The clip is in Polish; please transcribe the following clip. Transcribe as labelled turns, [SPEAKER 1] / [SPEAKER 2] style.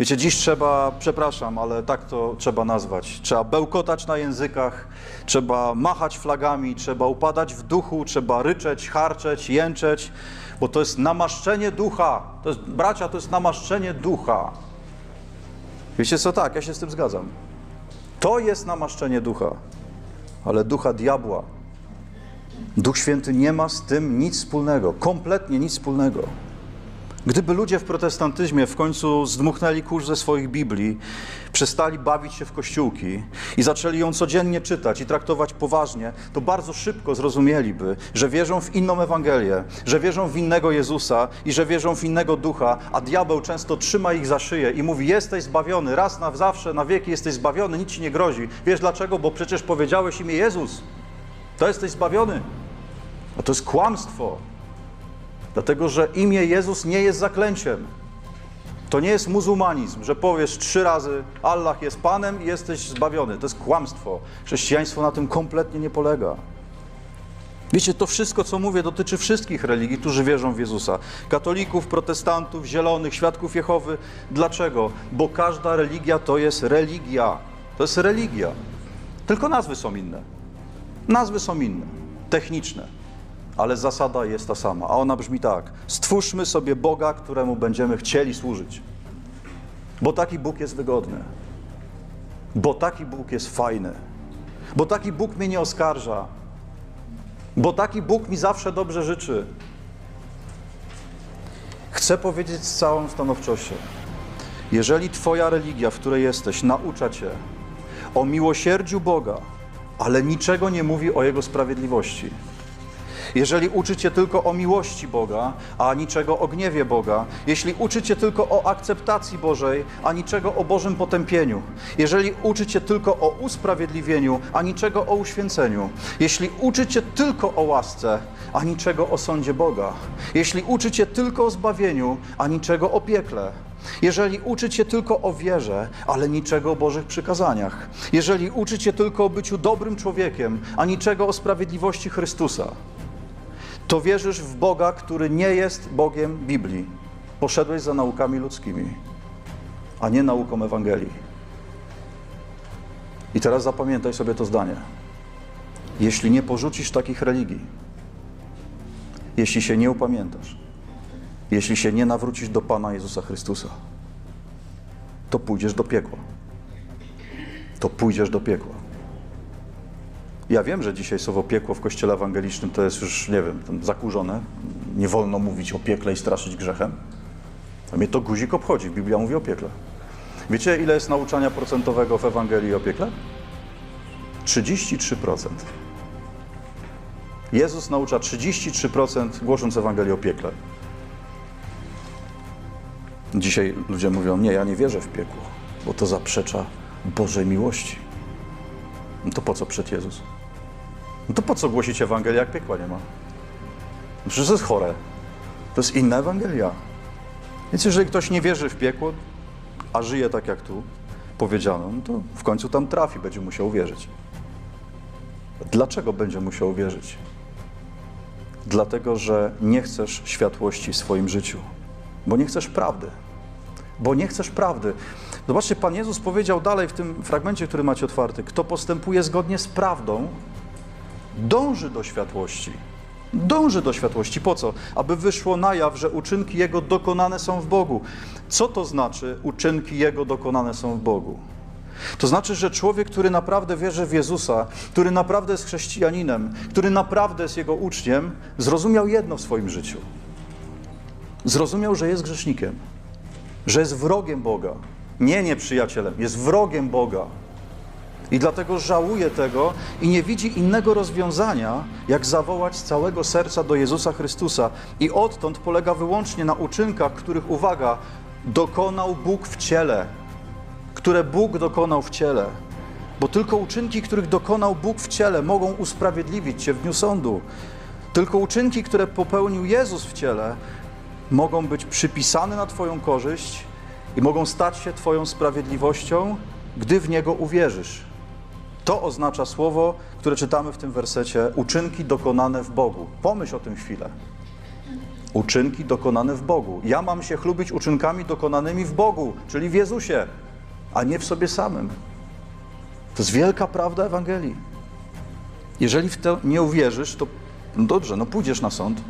[SPEAKER 1] Wiecie, dziś trzeba, przepraszam, ale tak to trzeba nazwać. Trzeba bełkotać na językach, trzeba machać flagami, trzeba upadać w duchu, trzeba ryczeć, harczeć, jęczeć, bo to jest namaszczenie ducha. To jest, bracia, to jest namaszczenie ducha. Wiecie co, tak, ja się z tym zgadzam. To jest namaszczenie ducha, ale ducha diabła. Duch Święty nie ma z tym nic wspólnego, kompletnie nic wspólnego. Gdyby ludzie w protestantyzmie w końcu zdmuchnęli kurz ze swoich Biblii, przestali bawić się w kościółki i zaczęli ją codziennie czytać i traktować poważnie, to bardzo szybko zrozumieliby, że wierzą w inną Ewangelię, że wierzą w innego Jezusa i że wierzą w innego ducha, a diabeł często trzyma ich za szyję i mówi: Jesteś zbawiony, raz na zawsze, na wieki jesteś zbawiony, nic ci nie grozi. Wiesz dlaczego? Bo przecież powiedziałeś imię Jezus. To jesteś zbawiony. A to jest kłamstwo. Dlatego, że imię Jezus nie jest zaklęciem. To nie jest muzułmanizm, że powiesz trzy razy Allah jest Panem i jesteś zbawiony. To jest kłamstwo. Chrześcijaństwo na tym kompletnie nie polega. Wiecie, to wszystko, co mówię, dotyczy wszystkich religii, którzy wierzą w Jezusa. Katolików, protestantów, zielonych, świadków Jehowy. Dlaczego? Bo każda religia to jest religia. To jest religia. Tylko nazwy są inne. Nazwy są inne, techniczne ale zasada jest ta sama, a ona brzmi tak: stwórzmy sobie Boga, któremu będziemy chcieli służyć. Bo taki Bóg jest wygodny. Bo taki Bóg jest fajny. Bo taki Bóg mnie nie oskarża. Bo taki Bóg mi zawsze dobrze życzy. Chcę powiedzieć z całą stanowczością: jeżeli Twoja religia, w której jesteś, naucza Cię o miłosierdziu Boga, ale niczego nie mówi o Jego sprawiedliwości, jeżeli uczy Cię tylko o miłości Boga, a niczego o gniewie Boga, jeśli uczy Cię tylko o akceptacji Bożej, a niczego o Bożym potępieniu, jeżeli uczy Cię tylko o usprawiedliwieniu, a niczego o uświęceniu, jeśli uczy Cię tylko o łasce, a niczego o sądzie Boga, jeśli uczy Cię tylko o zbawieniu, a niczego o piekle, jeżeli uczy Cię tylko o wierze, ale niczego o Bożych przykazaniach, jeżeli uczy Cię tylko o byciu dobrym człowiekiem, a niczego o sprawiedliwości Chrystusa, to wierzysz w Boga, który nie jest Bogiem Biblii. Poszedłeś za naukami ludzkimi, a nie nauką Ewangelii. I teraz zapamiętaj sobie to zdanie. Jeśli nie porzucisz takich religii, jeśli się nie upamiętasz, jeśli się nie nawrócisz do Pana Jezusa Chrystusa, to pójdziesz do piekła. To pójdziesz do piekła. Ja wiem, że dzisiaj słowo piekło w kościele ewangelicznym to jest już, nie wiem, zakurzone. Nie wolno mówić o piekle i straszyć grzechem. A mnie to guzik obchodzi. Biblia mówi o piekle. Wiecie, ile jest nauczania procentowego w Ewangelii o piekle? 33%. Jezus naucza 33% głosząc Ewangelię o piekle. Dzisiaj ludzie mówią, nie, ja nie wierzę w piekło, bo to zaprzecza Bożej miłości. No to po co przed Jezus? No to po co głosić Ewangelię, jak piekła nie ma? No przecież to jest chore. To jest inna Ewangelia. Więc jeżeli ktoś nie wierzy w piekło, a żyje tak jak tu powiedziano, no to w końcu tam trafi, będzie musiał wierzyć. Dlaczego będzie musiał wierzyć? Dlatego, że nie chcesz światłości w swoim życiu, bo nie chcesz prawdy. Bo nie chcesz prawdy. Zobaczcie, Pan Jezus powiedział dalej w tym fragmencie, który macie otwarty: Kto postępuje zgodnie z prawdą, dąży do światłości. Dąży do światłości. Po co? Aby wyszło na jaw, że uczynki Jego dokonane są w Bogu. Co to znaczy uczynki Jego dokonane są w Bogu? To znaczy, że człowiek, który naprawdę wierzy w Jezusa, który naprawdę jest chrześcijaninem, który naprawdę jest Jego uczniem, zrozumiał jedno w swoim życiu. Zrozumiał, że jest grzesznikiem, że jest wrogiem Boga. Nie nieprzyjacielem, jest wrogiem Boga. I dlatego żałuje tego i nie widzi innego rozwiązania, jak zawołać z całego serca do Jezusa Chrystusa. I odtąd polega wyłącznie na uczynkach, których, uwaga, dokonał Bóg w ciele, które Bóg dokonał w ciele. Bo tylko uczynki, których dokonał Bóg w ciele, mogą usprawiedliwić Cię w dniu sądu. Tylko uczynki, które popełnił Jezus w ciele, mogą być przypisane na Twoją korzyść i mogą stać się Twoją sprawiedliwością, gdy w Niego uwierzysz. To oznacza słowo, które czytamy w tym wersecie: uczynki dokonane w Bogu. Pomyśl o tym chwilę. Uczynki dokonane w Bogu. Ja mam się chlubić uczynkami dokonanymi w Bogu, czyli w Jezusie, a nie w sobie samym. To jest wielka prawda Ewangelii. Jeżeli w to nie uwierzysz, to no dobrze, no pójdziesz na sąd,